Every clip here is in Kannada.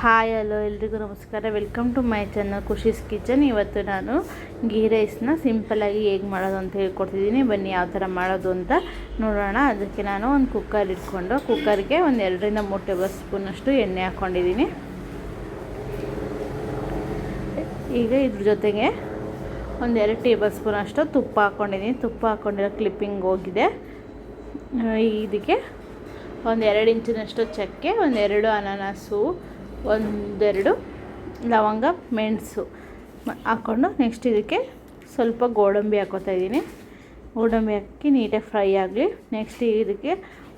ಹಾಯ್, ಹಲೋ, ಎಲ್ರಿಗೂ ನಮಸ್ಕಾರ. Welcome to my channel Khushi's kitchen ಇವತ್ತು ನಾನು ಗೀ ರೈಸ್ನ ಸಿಂಪಲಾಗಿ ಹೇಗೆ ಮಾಡೋದು ಅಂತ ಹೇಳ್ಕೊಡ್ತಿದ್ದೀನಿ. ಬನ್ನಿ ಯಾವ ಥರ ಮಾಡೋದು ಅಂತ ನೋಡೋಣ. ಅದಕ್ಕೆ ನಾನು ಒಂದು ಕುಕ್ಕರ್ ಇಟ್ಕೊಂಡು ಕುಕ್ಕರ್ಗೆ ಒಂದು ಎರಡರಿಂದ ಮೂರು ಟೇಬಲ್ ಸ್ಪೂನಷ್ಟು ಎಣ್ಣೆ ಹಾಕ್ಕೊಂಡಿದ್ದೀನಿ. ಈಗ ಇದ್ರ ಜೊತೆಗೆ ಒಂದು ಎರಡು ಟೇಬಲ್ ಸ್ಪೂನ್ ಅಷ್ಟು ತುಪ್ಪ ಹಾಕ್ಕೊಂಡಿದ್ದೀನಿ. ತುಪ್ಪ ಹಾಕ್ಕೊಂಡಿರೋ ಕ್ಲಿಪ್ಪಿಂಗ್ ಹೋಗಿದೆ. ಇದಕ್ಕೆ ಒಂದು ಎರಡು ಇಂಚಿನಷ್ಟು ಚಕ್ಕೆ ಒಂದೆರಡು ಅನಾನಸು, ಒಂದೆರಡು ಲವಂಗ, ಮೆಣಸು ಹಾಕ್ಕೊಂಡು ನೆಕ್ಸ್ಟ್ ಇದಕ್ಕೆ ಸ್ವಲ್ಪ ಗೋಡಂಬಿ ಹಾಕೋತಾ ಇದ್ದೀನಿ. ಗೋಡಂಬಿ ಹಾಕಿ ನೀಟಾಗಿ ಫ್ರೈ ಆಗಲಿ. ನೆಕ್ಸ್ಟ್ ಇದಕ್ಕೆ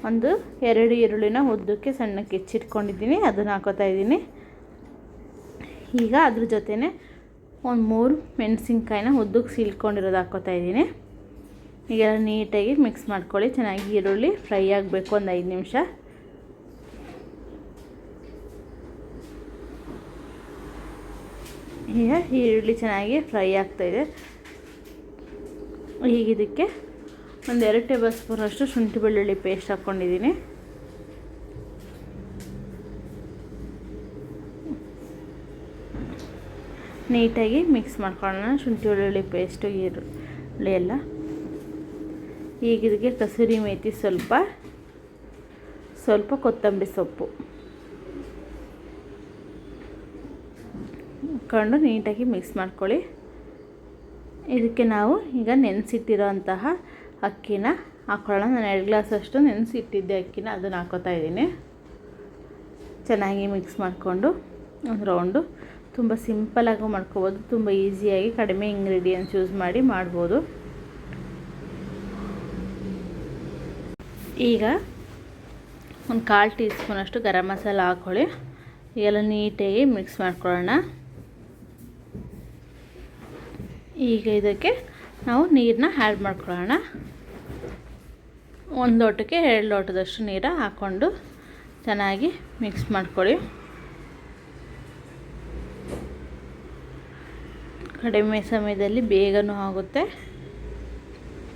ಒಂದು ಎರಡು ಈರುಳ್ಳಿನ ಉದ್ದಕ್ಕೆ ಸಣ್ಣಕ್ಕೆ ಹೆಚ್ಚಿಟ್ಕೊಂಡಿದ್ದೀನಿ. ಅದನ್ನು ಹಾಕೋತಾ ಇದ್ದೀನಿ. ಈಗ ಅದ್ರ ಜೊತೆನೇ ಒಂದು ಮೂರು ಮೆಣಸಿನ್ಕಾಯಿನ ಉದ್ದಕ್ಕೆ ಸೀಳ್ಕೊಂಡಿರೋದು ಹಾಕೋತಾ ಇದ್ದೀನಿ. ಈಗ ನೀಟಾಗಿ ಮಿಕ್ಸ್ ಮಾಡ್ಕೊಳ್ಳಿ. ಚೆನ್ನಾಗಿ ಈರುಳ್ಳಿ ಫ್ರೈ ಆಗಬೇಕು ಒಂದು ಐದು ನಿಮಿಷ. ಈಗ ಈರುಳ್ಳಿ ಚೆನ್ನಾಗಿ ಫ್ರೈ ಆಗ್ತಾಯಿದೆ ಈಗ ಇದಕ್ಕೆ ಒಂದು ಎರಡು ಟೇಬಲ್ ಸ್ಪೂನಷ್ಟು ಶುಂಠಿ ಬೆಳ್ಳುಳ್ಳಿ ಪೇಸ್ಟ್ ಹಾಕ್ಕೊಂಡಿದ್ದೀನಿ. ನೀಟಾಗಿ ಮಿಕ್ಸ್ ಮಾಡ್ಕೊಳ್ಳೋಣ. ಶುಂಠಿ ಬೆಳ್ಳುಳ್ಳಿ ಪೇಸ್ಟು ಈರುಳ್ಳಿ ಎಲ್ಲ. ಈಗ ಇದಕ್ಕೆ ಕಸೂರಿ ಮೇಥಿ ಸ್ವಲ್ಪ ಸ್ವಲ್ಪ ಕೊತ್ತಂಬರಿ ಸೊಪ್ಪು. ಹಾಕ್ಕೊಂಡು ನೀಟಾಗಿ ಮಿಕ್ಸ್ ಮಾಡ್ಕೊಳ್ಳಿ. ಇದಕ್ಕೆ ನಾವು ಈಗ ನೆನೆಸಿಟ್ಟಿರೋ ಅಂತಹ ಅಕ್ಕಿನ ಹಾಕ್ಕೊಳ್ಳೋಣ ನಾನು ಎರಡು ಗ್ಲಾಸಷ್ಟು ನೆನೆಸಿಟ್ಟಿದ್ದೆ ಅಕ್ಕಿನ, ಅದನ್ನು ಹಾಕೋತಾ ಇದ್ದೀನಿ. ಚೆನ್ನಾಗಿ ಮಿಕ್ಸ್ ಮಾಡಿಕೊಂಡು ಒಂದು ರೌಂಡು. ತುಂಬ ಸಿಂಪಲಾಗೂ ಮಾಡ್ಕೋಬೋದು. ತುಂಬ ಈಸಿಯಾಗಿ ಕಡಿಮೆ ಇಂಗ್ರೀಡಿಯೆಂಟ್ಸ್ ಯೂಸ್ ಮಾಡಿ ಮಾಡ್ಬೋದು. ಈಗ ಒಂದು ಕಾಲು ಟೀ ಸ್ಪೂನಷ್ಟು ಗರಂ ಮಸಾಲ ಹಾಕ್ಕೊಳ್ಳಿ. ಎಲ್ಲ ನೀಟಾಗಿ ಮಿಕ್ಸ್ ಮಾಡ್ಕೊಳ್ಳೋಣ. ಈಗ ಇದಕ್ಕೆ ನಾವು ನೀರನ್ನ ಆ್ಯಡ್ ಮಾಡ್ಕೊಳ್ಳೋಣ. ಒಂದು ಲೋಟಕ್ಕೆ ಎರಡು ಲೋಟದಷ್ಟು ನೀರು ಹಾಕ್ಕೊಂಡು ಚೆನ್ನಾಗಿ ಮಿಕ್ಸ್ ಮಾಡ್ಕೊಳ್ಳಿ. ಕಡಿಮೆ ಸಮಯದಲ್ಲಿ ಬೇಗನೂ ಆಗುತ್ತೆ.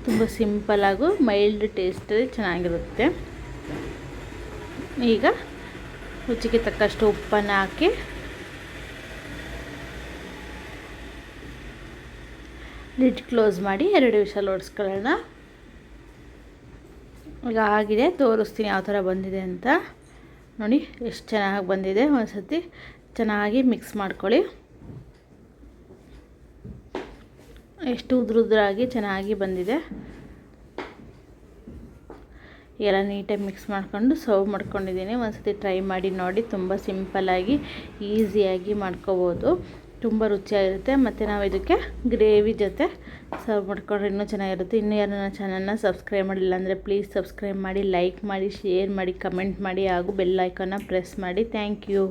ತುಂಬ ಸಿಂಪಲಾಗು ಮೈಲ್ಡ್ ಟೇಸ್ಟಲ್ಲಿ ಚೆನ್ನಾಗಿರುತ್ತೆ. ಈಗ ರುಚಿಗೆ ತಕ್ಕಷ್ಟು ಉಪ್ಪನ್ನು ಹಾಕಿ, ಲಿಡ್ ಕ್ಲೋಸ್ ಮಾಡಿ ಎರಡು ವಿಷಲ್ ಓಡಿಸ್ಕೊಳ್ಳೋಣ ಈಗ ಆಗಿದೆ, ತೋರಿಸ್ತೀನಿ ಯಾವ ಥರ ಬಂದಿದೆ ಅಂತ. ನೋಡಿ, ಎಷ್ಟು ಚೆನ್ನಾಗಿ ಬಂದಿದೆ ಒಂದು ಸತಿ ಚೆನ್ನಾಗಿ ಮಿಕ್ಸ್ ಮಾಡ್ಕೊಳ್ಳಿ. ಎಷ್ಟು ಉದುರುದ್ರಾಗಿ ಚೆನ್ನಾಗಿ ಬಂದಿದೆ. ಎಲ್ಲ ನೀಟಾಗಿ ಮಿಕ್ಸ್ ಮಾಡ್ಕೊಂಡು ಸರ್ವ್ ಮಾಡ್ಕೊಂಡಿದ್ದೀನಿ. ಒಂದು ಸತಿ ಟ್ರೈ ಮಾಡಿ ನೋಡಿ. ತುಂಬ ಸಿಂಪಲ್ಲಾಗಿ ಈಸಿಯಾಗಿ ಮಾಡ್ಕೋಬೋದು. ತುಂಬ ರುಚಿಯಾಗಿರುತ್ತೆ. ಮತ್ತು ನಾವು ಇದಕ್ಕೆ ಗ್ರೇವಿ ಜೊತೆ ಸರ್ವ್ ಮಾಡ್ಕೊಂಡ್ರೆ ಇನ್ನೂ ಚೆನ್ನಾಗಿರುತ್ತೆ. ಇನ್ನೂ ಯಾರು ನನ್ನ ಚಾನಲ್ನ ಸಬ್ಸ್ಕ್ರೈಬ್ ಮಾಡಿಲ್ಲ ಅಂದರೆ ಪ್ಲೀಸ್ ಸಬ್ಸ್ಕ್ರೈಬ್ ಮಾಡಿ ಲೈಕ್ ಮಾಡಿ ಶೇರ್ ಮಾಡಿ ಕಮೆಂಟ್ ಮಾಡಿ ಹಾಗೂ ಬೆಲ್ ಐಕಾನ್ನ ಪ್ರೆಸ್ ಮಾಡಿ. Thank you